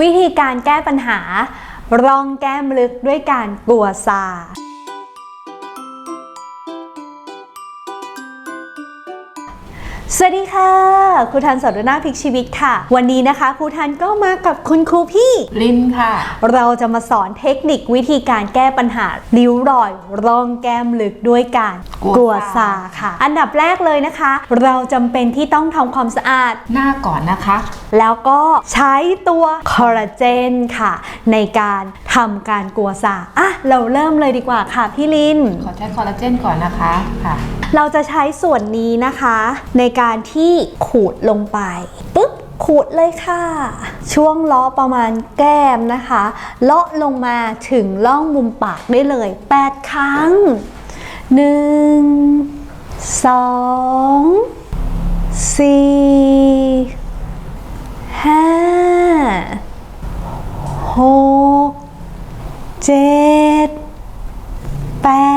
วิธีการแก้ปัญหารองแก้มลึกด้วยการกลัวซา สวัสดีค่ะครูทันสอนหน้าพลิกชีวิตค่ะ วันนี้นะคะครูทันก็มากับคุณครูพี่ลินค่ะ เราจะมาสอนเทคนิควิธีการแก้ปัญหาริ้วรอยร่องแก้มลึกด้วยการกลัวซาค่ะ อันดับแรกเลยนะคะ เราจำเป็นที่ต้องทำความสะอาดหน้าก่อนนะคะ แล้วก็ใช้ตัวคอลลาเจนค่ะ ในการทำการกลัวซาอะเราเริ่มเลยดีกว่าค่ะพี่ลินขอใช้คอลลาเจนก่อนนะคะค่ะ เราจะใช้ส่วนนี้นะคะ ในการที่ขูดลงไปปุ๊บขูดเลยค่ะ ช่วงลาะประมาณแก้มนะคะเลาะลงมาถึงล่องมุมปากได้เลย 8 ครั้ง 1 2 4 5 6 7 8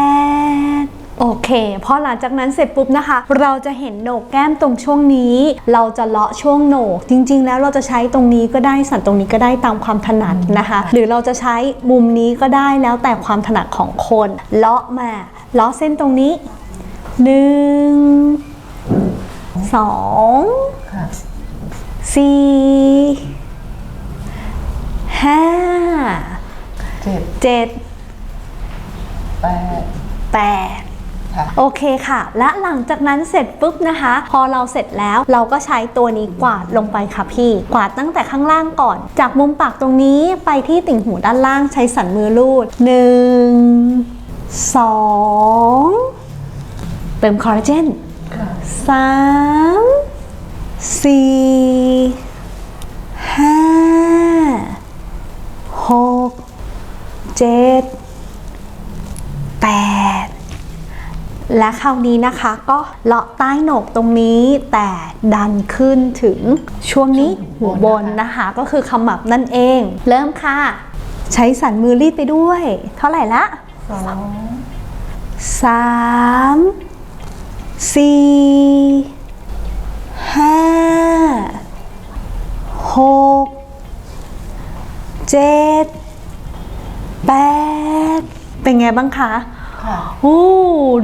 เค พอหลังจากนั้นเสร็จปุ๊บนะคะ เราจะเห็นโหนกแก้มตรงช่วงนี้ เราจะเลาะช่วงโหนก จริง ๆ แล้วเราจะใช้ตรงนี้ก็ได้สันตรงนี้ก็ได้ตามความถนัดนะคะ หรือเราจะใช้มุมนี้ก็ได้แล้วแต่ความถนัดของคน เลาะมาเลาะเส้นตรงนี้หนึ่งสองค่ะสี่ห้าเจ็ดเจ็ดแปดแปด ค่ะ โอเคค่ะ และหลังจากนั้นเสร็จปุ๊บนะคะ พอเราเสร็จแล้วเราก็ใช้ตัวนี้กวาดลงไปค่ะพี่ กวาดตั้งแต่ข้างล่างก่อน จากมุมปากตรงนี้ไปที่ติ่งหูด้านล่างใช้สันมือลูดหนึ่งสองเติมคอลลาเจนสามสี่ห้าหกเจ็ดแปด และคราวนี้นะคะก็เลาะใต้โหนกตรงนี้แต่ดันขึ้นถึงช่วงนี้หัวบนนะคะ ก็คือขมับนั่นเอง เริ่มค่ะ ใช้สันมือรีดไปด้วย เท่าไหร่ละสองสามสี่ห้าหกเจ็ดแปดเป็นไงบ้างคะ ค่ะโอ้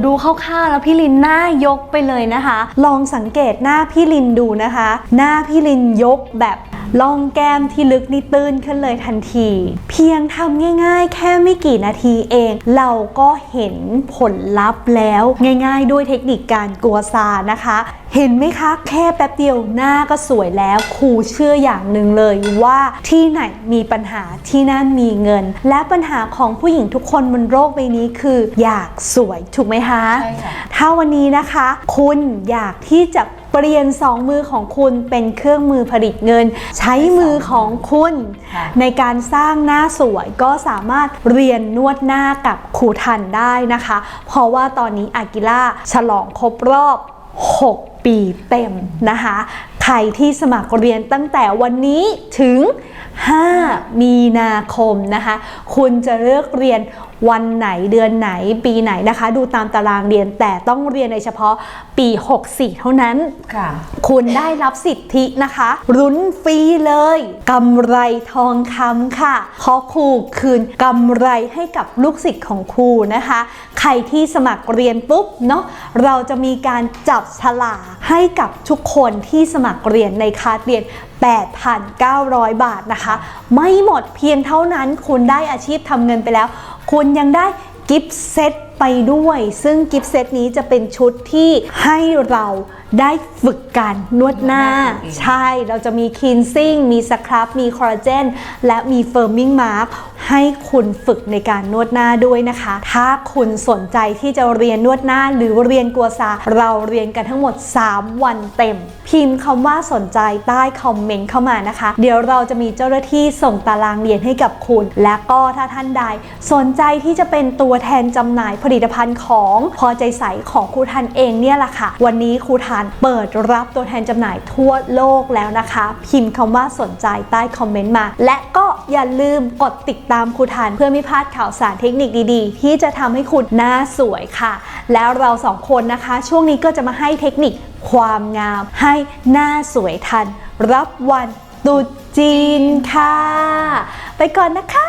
ดูคร่าวๆแล้วพี่ลินหน้ายกไปเลยนะคะ ลองสังเกตหน้าพี่ลินดูนะคะ หน้าพี่ลินยกแบบ ล่องแก้มที่ลึกนี่ตื้นขึ้นเลยทันที เพียงทำง่าย ๆ แค่ไม่กี่นาทีเอง เราก็เห็นผลลัพธ์แล้วง่าย ๆ ด้วยเทคนิคการกลัวซานะคะ เห็นไหมคะแค่แป๊บเดียวหน้าก็สวยแล้วครูเชื่ออย่างหนึ่งเลยว่าที่ไหนมีปัญหาที่นั่นมีเงิน และปัญหาของผู้หญิงทุกคนบนโลกใบนี้คือ อยากสวยถูกไหมคะใช่ค่ะถ้าวันนี้นะคะ คุณอยากที่จะ เปลี่ยนสองมือของคุณเป็นเครื่องมือผลิตเงิน ใช้มือของคุณค่ะในการสร้างหน้าสวยก็สามารถเรียนนวดหน้ากับครูทันได้นะคะ เพราะว่าตอนนี้อากิล่าฉลองครบรอบ 6 ปีเต็มนะคะ ใครที่สมัครเรียนตั้งแต่วันนี้ถึง 5 มีนาคมนะคะ คุณจะเลือกเรียน วันไหนเดือนไหนปีไหนนะคะ ดูตามตารางเรียนแต่ต้องเรียนในเฉพาะปี 64 เท่านั้นค่ะ คุณได้รับสิทธินะคะรุ้นฟรีเลยกำไรทองคำค่ะเพราะครูคืนกำไรให้กับลูกศิษย์ของครูนะคะ ใครที่สมัครเรียนปุ๊บเนาะเราจะมีการจับฉลากให้กับทุกคนที่สมัครเรียนในคลาสเรียน8,900 บาทนะคะ ไม่หมดเพียงเท่านั้นคุณได้อาชีพทำเงินไปแล้ว คุณยังได้กิฟต์เซตไปด้วย ซึ่งกิฟต์เซตนี้จะเป็นชุดที่ให้เราได้ฝึกการนวดหน้านวดหน้าตัวเองใช่เราจะมีคีนซิ่งมีสครับมีคอลลาเจนและมีเฟิร์มมิ่งมาร์ ให้คุณฝึกในการนวดหน้าด้วยนะคะ ถ้าคุณสนใจที่จะเรียนนวดหน้าหรือเรียนกัวซา เราเรียนกันทั้งหมด 3 วันเต็ม พิมพ์คำว่าสนใจใต้คอมเมนต์เข้ามานะคะ เดี๋ยวเราจะมีเจ้าหน้าที่ส่งตารางเรียนให้กับคุณ และก็ถ้าท่านใด สนใจที่จะเป็นตัวแทนจำหน่ายผลิตภัณฑ์ของพอใจใสของครูทันเองเนี่ยแหละค่ะ วันนี้ครูทันเปิดรับตัวแทนจำหน่ายทั่วโลกแล้วนะคะ พิมพ์คำว่าสนใจใต้คอมเมนต์มา และก็ อย่าลืมกดติดตามครูทันเพื่อไม่พลาดข่าวสารเทคนิคดีๆ ที่จะทำให้คุณหน้าสวยค่ะ แล้วเราสองคนนะคะ ช่วงนี้ก็จะมาให้เทคนิคความงาม ให้หน้าสวยทัน รับวันตุจีนค่ะ ไปก่อนนะคะ